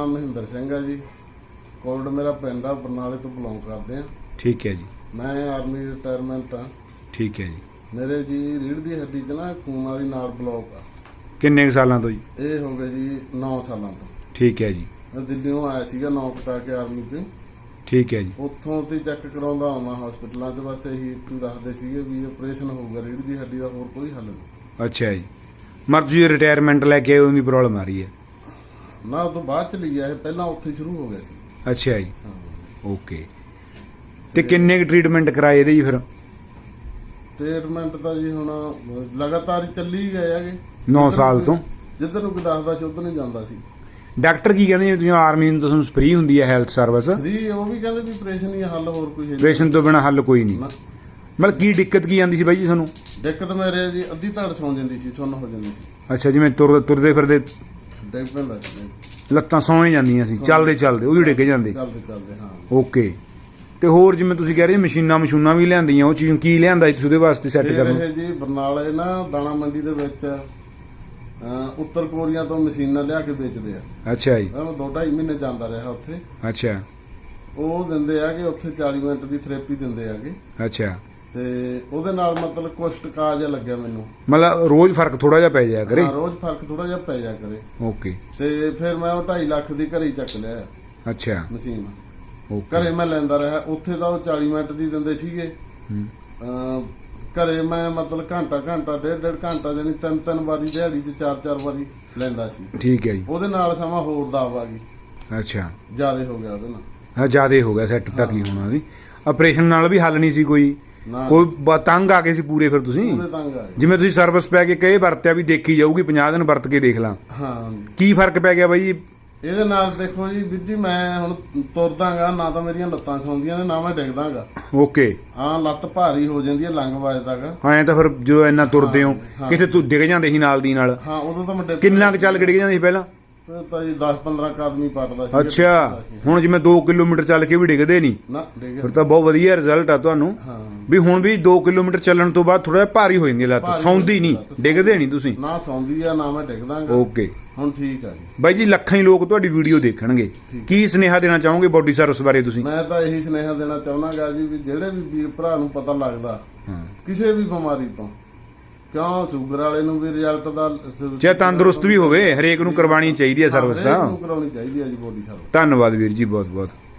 ਨਾਮ ਮਹਿੰਦਰ ਸਿੰਘ ਹੈ ਜੀ। ਕੋਲਡ ਮੇਰਾ ਪਿੰਡ ਆ ਬਰਨਾਲੇ ਤੋਂ ਬਿਲੋਂਗ ਕਰਦੇ ਆ। ਠੀਕ ਹੈ ਜੀ। ਮੈਂ ਆਰਮੀ ਰਿਟਾਇਰਮੈਂਟ ਆ। ਠੀਕ ਹੈ ਜੀ। ਮੇਰੇ ਜੀ ਰੀੜ ਦੀ ਹੱਡੀ 'ਚ ਨਾ ਖੂਨ ਵਾਲੀ ਨਾੜ ਬਲੌਕ ਆ। ਕਿੰਨੇ ਕੁ ਸਾਲਾਂ ਤੋਂ ਜੀ? ਇਹ ਹੋ ਗਏ ਜੀ 9 ਸਾਲਾਂ ਤੋਂ। ਠੀਕ ਹੈ ਜੀ। ਮੈਂ ਦਿੱਲੀੋਂ ਆਇਆ ਸੀਗਾ ਨੌ ਕਟਾ ਕੇ ਆਰਮੀ 'ਚ। ਠੀਕ ਹੈ ਜੀ। ਉੱਥੋਂ ਤੇ ਚੈੱਕ ਕਰਾਉਂਦਾ ਆਉਣਾ ਹਸਪੀਟਲਾਂ 'ਚ ਬਸ ਇਹੀ ਇੱਕ ਦੱਸਦੇ ਸੀਗੇ ਵੀ ਆਪਰੇਸ਼ਨ ਹੋਊਗਾ ਰੀੜ ਦੀ ਹੱਡੀ ਦਾ ਹੋਰ ਕੋਈ ਹੱਲ ਨਹੀਂ। ਅੱਛਾ ਜੀ। ਮਰ ਤੁਸੀਂ ਰਿਟਾਇਰਮੈਂਟ ਲੈ ਕੇ ਉਹਦੀ ਪ੍ਰੋਬਲਮ ਆ ਰਹੀ ਹੈ। ਨਾ ਉਹ ਤੋਂ ਬਾਅਦ ਚ ਲਿਆ ਇਹ ਪਹਿਲਾਂ ਉੱਥੇ ਸ਼ੁਰੂ ਹੋ ਗਿਆ ਸੀ। ਅੱਛਾ ਜੀ। ਹਾਂ। ਓਕੇ। ਤੇ ਕਿੰਨੇ ਕੁ ਟ੍ਰੀਟਮੈਂਟ ਕਰਾਏ ਇਹਦੇ ਜੀ ਫਿਰ? ਟ੍ਰੀਟਮੈਂਟ ਤਾਂ ਜੀ ਹੁਣ ਲਗਾਤਾਰ ਹੀ ਚੱਲੀ ਗਏ ਹੈਗੇ। 9 ਜਿੱਧਰ ਸਾਲ ਨੂੰ ਤੋਂ। ਜਿੱਧਰ ਨੂੰ ਕੋਈ ਦੱਸਦਾ ਸੀ ਉਧਰ ਨਹੀਂ ਜਾਂਦਾ ਸੀ। ਡਾਕਟਰ ਕੀ ਕਹਿੰਦੇ ਜੀ ਤੁਸੀਂ ਆਰਮੀ ਨੂੰ ਤੁਹਾਨੂੰ ਫ੍ਰੀ ਹੁੰਦੀ ਹੈ ਹੈਲਥ ਸਰਵਿਸ ਫਰੀ ਉਹ ਵੀ ਕਹਿੰਦੇ ਵੀ ਆਪਰੇਸ਼ਨ ਹੀ ਆ, ਹੱਲ ਹੋਰ ਕੋਈ ਹੈ ਨਹੀਂ। ਆਪਰੇਸ਼ਨ ਤੋਂ ਬਿਨਾ ਹੱਲ ਕੋਈ ਨਹੀਂ। ਨਾ। ਮਤਲਬ ਕੀ ਦਿੱਕਤ ਕੀ ਆਂਦੀ ਸੀ ਬਾਈ ਜੀ ਤੁਹਾਨੂੰ? ਦਿੱਕਤ ਮੇਰੇ ਜੀ ਅੱਧੀ ਧੜ ਸੌਂ ਜਾਂਦੀ ਸੀ ਸੁੰਨ ਹੋ ਜਾਂਦੀ ਸੀ। ਅੱਛਾ ਜਿਵੇਂ ਤੁਰ ਤੁਰਦੇ ਫਿਰਦੇ ਪੈਂਦਾ ਸੀ ਲੱਤਾਂ ਸੌਂ ਜਾਂਦੀਆਂ ਸੀ ਚੱਲਦੇ ਚੱਲਦੇ ਉਹਦੀ ਡਿੱਗ ਜਾਂਦੇ। ਚੱਲਦੇ ਚੱਲਦੇ ਹਾਂ। ਓਕੇ। ਤੇ ਹੋਰ ਜਿਵੇਂ ਤੁਸੀਂ ਕਹਿ ਰਹੇ ਮਸ਼ੀਨਾਂ ਮਸ਼ੂਨਾਂ ਵੀ ਲਿਆਂਦੀਆਂ ਉਹ ਚੀਜ਼ ਕੀ ਲਿਆਂਦਾ ਜੀ ਤੁਸੀਂ ਉਹਦੇ ਵਾਸਤੇ ਸੈੱਟ ਕਰਨ ਇਹ ਜੀ ਬਰਨਾਲੇ ਨਾ ਦਾਣਾ ਮੰਡੀ ਦੇ ਵਿੱਚ ਅਹ, ਉੱਤਰ ਕੋਰੀਆ ਤੋਂ ਮਸ਼ੀਨਾਂ ਲਿਆ ਕੇ ਵੇਚਦੇ ਆ। ਅੱਛਾ ਜੀ। ਮੈਂ ਦੋ ਢਾਈ ਮਹੀਨੇ ਜਾਂਦਾ ਰਿਹਾ ਉੱਥੇ। ਅੱਛਾ। ਉਹ ਦਿੰਦੇ ਆ ਕਿ ਉੱਥੇ 40 ਮਿੰਟ ਦੀ ਥੈਰੇਪੀ ਦਿੰਦੇ ਆਗੇ ਅੱਛਾ। ਤੇ ਉਹਦੇ ਨਾਲ ਮਤਲਬ ਕੁਛ ਟਕਾ ਜਿਹਾ ਲੱਗਿਆ ਮੈਨੂੰ। ਮਤਲਬ ਰੋਜ਼ ਫ਼ਰਕ ਥੋੜਾ ਜਿਹਾ ਪੈ ਜਾਇਆ ਕਰੇ? ਹਾਂ, ਰੋਜ਼ ਫ਼ਰਕ ਥੋੜਾ ਜਿਹਾ ਪੈ ਜਾ ਕਰੇ। ਓਕੇ। ਤੇ ਫਿਰ ਮੈਂ ਉਹ 2.5 ਲੱਖ ਦੀ ਘਰੇ ਹੀ ਚੱਕ ਲਿਆ। ਅੱਛਾ। ਮਸ਼ੀਨ। ਓਕੇ। ਘਰੇ ਮੈਂ ਲੈਂਦਾ ਰਿਹਾ। ਉੱਥੇ ਤਾਂ ਉਹ 40 ਮਿੰਟ ਦੀ ਦਿੰਦੇ ਸੀਗੇ। ਹੂੰ। ਘਰੇ ਮੈਂ ਮਤਲਬ ਘੰਟਾ ਘੰਟਾ ਡੇਢ ਡੇਢ ਘੰਟਾ ਜਾਨੀ ਤਿੰਨ ਤਿੰਨ ਵਾਰੀ ਦਿਹਾੜੀ 'ਚ ਚਾਰ ਚਾਰ ਵਾਰੀ ਲੈਂਦਾ ਸੀ। ਠੀਕ ਹੈ ਜੀ। ਉਹਦੇ ਨਾਲ ਸਮਾਂ ਹੋਰ ਦਾਵ ਆ ਗਈ। ਅੱਛਾ। ਜਿਆਦੇ ਹੋ ਗਿਆ ਉਹਦੇ ਨਾਲ। ਹਾਂ ਜਿਆਦੇ ਹੋ ਗਿਆ ਸੈੱਟ ਤੱਕ ਹੀ। ਹੋਣਾ ਵੀ ਆਪਰੇਸ਼ਨ ਨਾਲ ਵੀ ਹੱਲ ਨਹੀਂ ਸੀ ਕੋਈ। ਨਾ। ਕੋਈ ਬ- ਤੰਗ ਆ ਗਏ ਸੀ ਪੂਰੇ ਫਿਰ ਤੁਸੀਂ? ਪੂਰੇ ਤੰਗ ਆ ਗਏ। ਜਿਵੇਂ ਤੁਸੀਂ ਸਰਵਿਸ ਪੈ ਕੇ ਕਹੇ ਵਰਤਿਆ ਵੀ ਦੇਖੀ ਜਾਊਗੀ 50 ਦਿਨ ਵਰਤ ਕੇ ਦੇਖ ਲਾਂ। ਹਾਂ। ਕੀ ਫ਼ਰਕ ਪੈ ਗਿਆ ਬਾਈ? ਜੀ ਇਹਦੇ ਨਾਲ ਦੇਖੋ ਜੀ ਵੀਰ ਜੀ ਮੈਂ ਹੁਣ ਤੁਰਦਾਗਾ ਨਾ ਤਾਂ ਮੇਰੀਆਂ ਲੱਤਾਂ ਖਾਉਂਦੀਆਂ ਨੇ ਨਾ ਮੈਂ ਡਿੱਗਦਾਗਾ। ਓਕੇ। ਹਾਂ ਲੱਤ ਭਾਰੀ ਹੋ ਜਾਂਦੀ ਹੈ ਲੰਗ ਵੱਜਦਾਗਾ ਐਂ ਤਾਂ ਫਿਰ ਜਦੋਂ ਇੰਨਾ ਤੁਰਦੇ ਹੋ ਹਾਂ। ਕਿਤੇ ਤੂੰ ਡਿੱਗ ਜਾਂਦੇ ਸੀ ਨਾਲ ਦੀ ਨਾਲ। ਹਾਂ ਉਦੋਂ ਤਾਂ ਮੈਂ ਡਿੱਗ ਕਿੰਨਾ ਕੁ ਚੱਲ ਕੇ ਡਿੱਗ ਜਾਂਦੇ ਸੀ ਪਹਿਲਾਂ? ਫਿਰ ਤਾਂ ਜੀ 10 15 ਕਦਮੀ ਪੜਦਾ ਸੀ। ਅੱਛਾ ਹੁਣ ਜਿਵੇਂ 2 ਕਿਲੋਮੀਟਰ ਚੱਲ ਕੇ ਵੀ ਡਿੱਗਦੇ ਨਹੀਂ। ਨਾ ਡਿੱਗ ਫਿਰ ਤਾਂ ਬਹੁਤ ਵਧੀਆ ਰਿਜ਼ਲਟ ਆ ਤੁਹਾਨੂੰ। ਹਾਂ। ਵੀ ਹੁਣ ਵੀ 2 ਕਿਲੋਮੀਟਰ ਚੱਲਣ ਤੋਂ ਬਾਅਦ ਥੋੜਾ ਜਿਹਾ ਭਾਰੀ ਹੋ ਜਾਂਦੀ ਹੈ ਲੱਤ। ਭਾਰੀ ਸੌਂਦੀ ਨਹੀਂ। ਡਿੱਗਦੇ ਨਹੀਂ ਤੁਸੀਂ। ਨਾ ਸੌਂਦੀ ਆ ਨਾ ਮੈਂ ਡਿੱਗਦਾਗਾ। ਓਕੇ ਹੁਣ ਠੀਕ ਆ ਜੀ। ਬਾਈ ਜੀ ਲੱਖਾਂ ਹੀ ਲੋਕ ਤੁਹਾਡੀ ਵੀਡੀਓ ਦੇਖਣਗੇ। ਕੀ ਸੁਨੇਹਾ ਦੇਣਾ ਚਾਹੋਗੇ ਬੋਡੀ ਸਰਵਿਸ ਬਾਰੇ ਤੁਸੀਂ? ਮੈਂ ਤਾਂ ਇਹੀ ਸੁਨੇਹਾ ਦੇਣਾ ਚਾਹੁੰਦਾਗਾ ਜੀ ਵੀ ਜਿਹੜੇ ਵੀ ਵੀਰ ਭਰਾ ਨੂੰ ਪਤਾ ਲੱਗਦਾ ਕਿਸੇ ਵੀ ਬਿਮਾਰੀ ਤੋਂ ਕਿਉਂ? ਸ਼ੂਗਰ ਵਾਲੇ ਨੂੰ ਵੀ ਰਿਜ਼ਲਟ ਦਾ ਚਾਹੇ ਤੰਦਰੁਸਤ ਵੀ ਹੋਵੇ ਹਰੇਕ ਨੂੰ ਕਰਵਾਉਣੀ ਚਾਹੀਦੀ ਹੈ ਸਰਵਿਸ ਹਰੇਕ ਦਾ ਨੂੰ ਕਰਾਉਣੀ ਚਾਹੀਦੀ ਹੈ ਜੀ ਬੋਡੀ ਸਰਵਿਸ ਧੰਨਵਾਦ ਵੀਰ ਜੀ ਬਹੁਤ ਬਹੁਤ